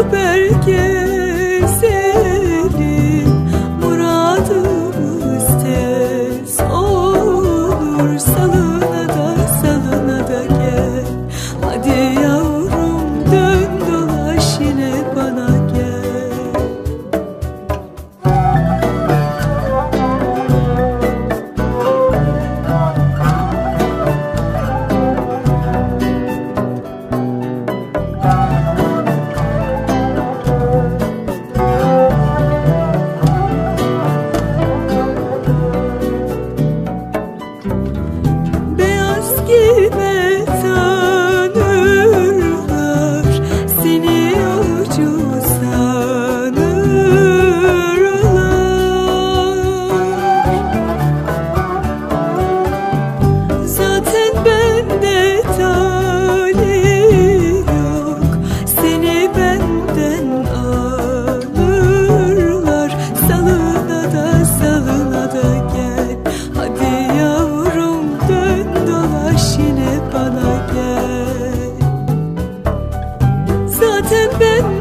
Beraber gezelim Muradımız tez olur Salına ben